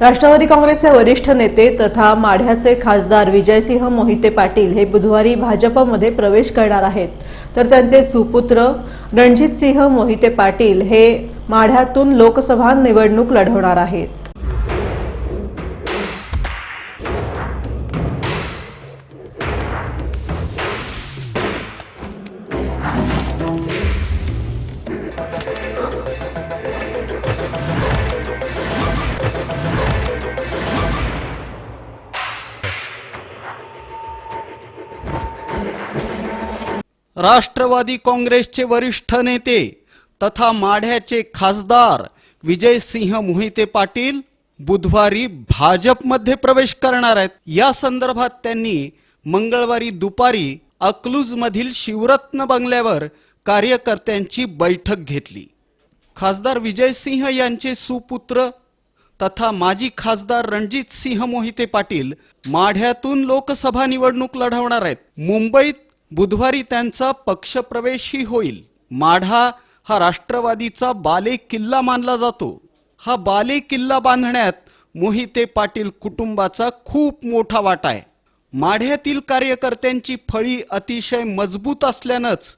राष्ट्रवादी काँग्रेसचे वरिष्ठ नेते तथा माढ्याचे खासदार विजयसिंह मोहिते पाटील हे बुधवारी भाजपमध्ये प्रवेश करणार आहेत. तर त्यांचे सुपुत्र रणजितसिंह मोहिते पाटील हे माढ्यातून लोकसभा निवडणूक लढवणार आहेत. राष्ट्रवादी काँग्रेसचे वरिष्ठ नेते तथा माढ्याचे खासदार विजयसिंह मोहिते पाटील बुधवारी भाजपमध्ये प्रवेश करणार आहेत. या संदर्भात त्यांनी मंगळवारी दुपारी अकलूजमधील शिवरत्न बंगल्यावर कार्यकर्त्यांची बैठक घेतली. खासदार विजयसिंह यांचे सुपुत्र तथा माजी खासदार रणजित सिंह मोहिते पाटील माढ्यातून लोकसभा निवडणूक लढवणार आहेत. मुंबईत बुधवारी त्यांचा पक्षप्रवेशही होईल. माढा हा राष्ट्रवादीचा बाले किल्ला मानला जातो. हा बाले किल्ला बांधण्यात मोहिते पाटील कुटुंबाचा खूप मोठा वाटा आहे. माढ्यातील कार्यकर्त्यांची फळी अतिशय मजबूत असल्यानंच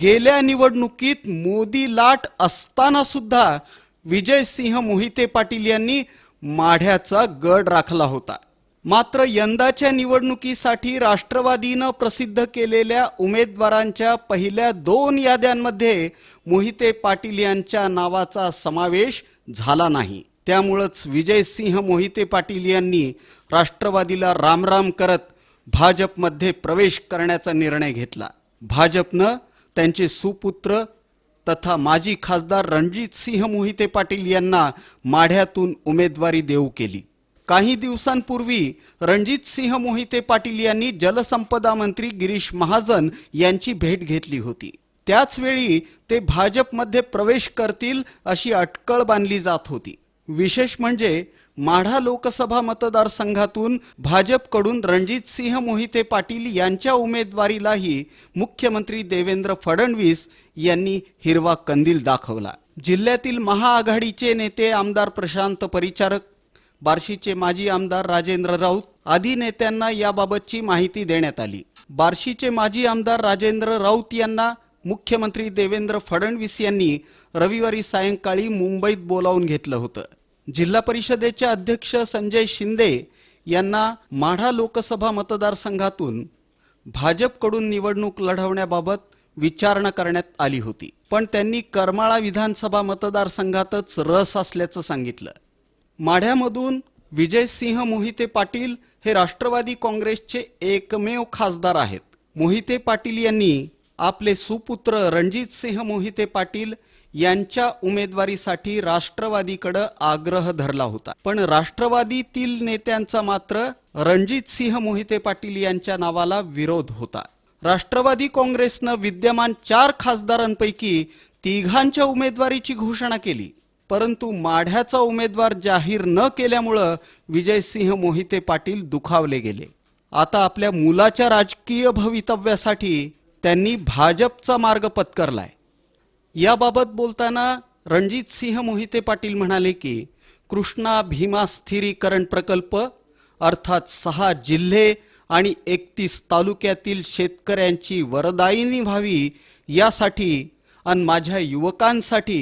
गेल्या निवडणुकीत मोदी लाट असताना सुद्धा विजयसिंह मोहिते पाटील यांनी माढ्याचा गड राखला होता. मात्र यंदाच्या निवडणुकीसाठी राष्ट्रवादीनं प्रसिद्ध केलेल्या उमेदवारांच्या पहिल्या दोन याद्यांमध्ये मोहिते पाटील यांच्या नावाचा समावेश झाला नाही. त्यामुळंच विजयसिंह मोहिते पाटील यांनी राष्ट्रवादीला रामराम करत भाजपमध्ये प्रवेश करण्याचा निर्णय घेतला. भाजपनं त्यांचे सुपुत्र तथा माजी खासदार रणजित सिंह मोहिते पाटील यांना माढ्यातून उमेदवारी देऊ केली. काही दिवसांपूर्वी रणजित सिंह मोहिते पाटील यांनी जलसंपदा मंत्री गिरीश महाजन यांची भेट घेतली होती. त्याचवेळी ते भाजपमध्ये प्रवेश करतील अशी अटकळ बांधली जात होती. विशेष म्हणजे माढा लोकसभा मतदारसंघातून भाजपकडून रणजित सिंह मोहिते पाटील यांच्या उमेदवारीलाही मुख्यमंत्री देवेंद्र फडणवीस यांनी हिरवा कंदील दाखवला. जिल्ह्यातील महाआघाडीचे नेते आमदार प्रशांत परिचारक बार्शीचे माजी आमदार राजेंद्र राऊत आदी नेत्यांना याबाबतची माहिती देण्यात आली. बार्शीचे माजी आमदार राजेंद्र राऊत यांना मुख्यमंत्री देवेंद्र फडणवीस यांनी रविवारी सायंकाळी मुंबईत बोलावून घेतलं होतं. जिल्हा परिषदेचे अध्यक्ष संजय शिंदे यांना माढा लोकसभा मतदारसंघातून भाजपकडून निवडणूक लढवण्याबाबत विचारणा करण्यात आली होती. पण त्यांनी करमाळा विधानसभा मतदारसंघातच रस असल्याचं सांगितलं. माढ्यामधून विजयसिंह मोहिते पाटील हे राष्ट्रवादी काँग्रेसचे एकमेव खासदार आहेत. मोहिते पाटील यांनी आपले सुपुत्र रणजित सिंह मोहिते पाटील यांच्या उमेदवारीसाठी राष्ट्रवादीकडे आग्रह धरला होता. पण राष्ट्रवादीतील नेत्यांचा मात्र रणजित सिंह मोहिते पाटील यांच्या नावाला विरोध होता. राष्ट्रवादी काँग्रेसनं विद्यमान चार खासदारांपैकी तिघांच्या उमेदवारीची घोषणा केली. परंतु माढ्याचा उमेदवार जाहीर न केल्यामुळं विजयसिंह मोहिते पाटील दुखावले गेले. आता आपल्या मुलाच्या राजकीय भवितव्यासाठी त्यांनी भाजपचा मार्ग पत्करलाय. याबाबत बोलताना रणजित सिंह मोहिते पाटील म्हणाले की कृष्णा भीमा स्थिरीकरण प्रकल्प अर्थात सहा जिल्हे आणि एकतीस तालुक्यातील शेतकऱ्यांची वरदायिनी व्हावी यासाठी आणि माझ्या युवकांसाठी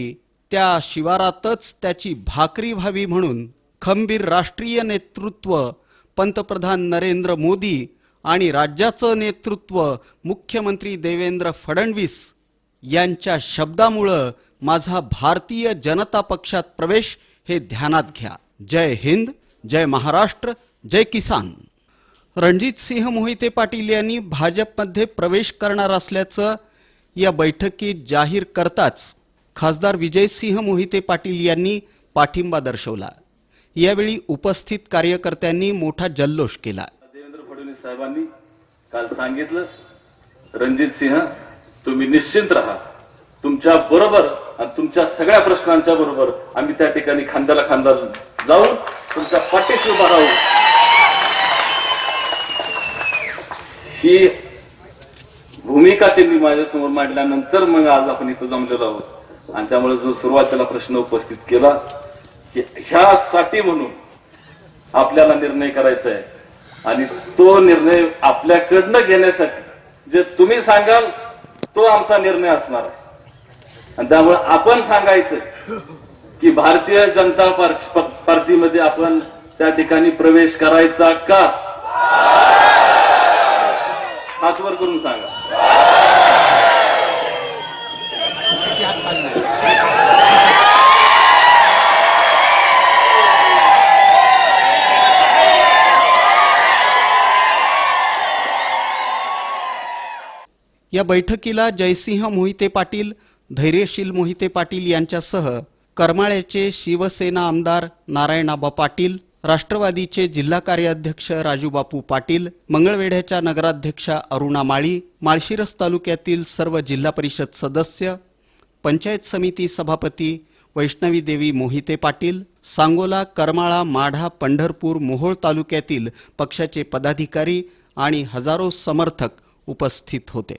त्या शिवारातच त्याची भाकरी व्हावी म्हणून खंबीर राष्ट्रीय नेतृत्व पंतप्रधान नरेंद्र मोदी आणि राज्याचं नेतृत्व मुख्यमंत्री देवेंद्र फडणवीस यांच्या शब्दामुळं माझा भारतीय जनता पक्षात प्रवेश हे ध्यानात घ्या. जय हिंद जय महाराष्ट्र जय किसान. रणजित सिंह मोहिते पाटील यांनी भाजपमध्ये प्रवेश करणार असल्याचं या बैठकीत जाहीर करताच खासदार विजयसिंह मोहिते पाटील यांनी पाठिंबा दर्शवला. यावेळी उपस्थित कार्यकर्त्यांनी मोठा जल्लोष केला. देवेंद्र फडणवीस साहेबांनी काल सांगितलं रणजित सिंह तुम्ही निश्चिंत राहा. तुमच्या बरोबर आणि तुमच्या सगळ्या प्रश्नांच्या बरोबर आम्ही त्या ठिकाणी खांद्याला खांदा जाऊन तुमच्या पाठीशी उभा राहू. ही भूमिका त्यांनी माझ्यासमोर मांडल्यानंतर मग आज आपण इथं जमलेलो आहोत. आणि त्यामुळे जो सुरुवातीला प्रश्न उपस्थित केला की ह्यासाठी म्हणून आपल्याला निर्णय करायचा आहे. आणि तो निर्णय आपल्याकडनं घेण्यासाठी जे तुम्ही सांगाल तो आमचा निर्णय असणार आहे. आणि त्यामुळे आपण सांगायचं की भारतीय जनता पार्टीमध्ये आपण त्या ठिकाणी प्रवेश करायचा का? हातवर करून सांगा. या बैठकीला जयसिंह मोहिते पाटील धैर्यशील मोहिते पाटील यांच्यासह करमाळ्याचे शिवसेना आमदार नारायणाबा पाटील राष्ट्रवादीचे जिल्हा कार्याध्यक्ष राजूबापू पाटील मंगळवेढ्याच्या नगराध्यक्षा अरुणा माळी माळशिरस तालुक्यातील सर्व जिल्हा परिषद सदस्य पंचायत समिती सभापती वैष्णवी देवी मोहिते पाटील सांगोला करमाळा माढा पंढरपूर मोहोळ तालुक्यातील पक्षाचे पदाधिकारी आणि हजारो समर्थक उपस्थित होते.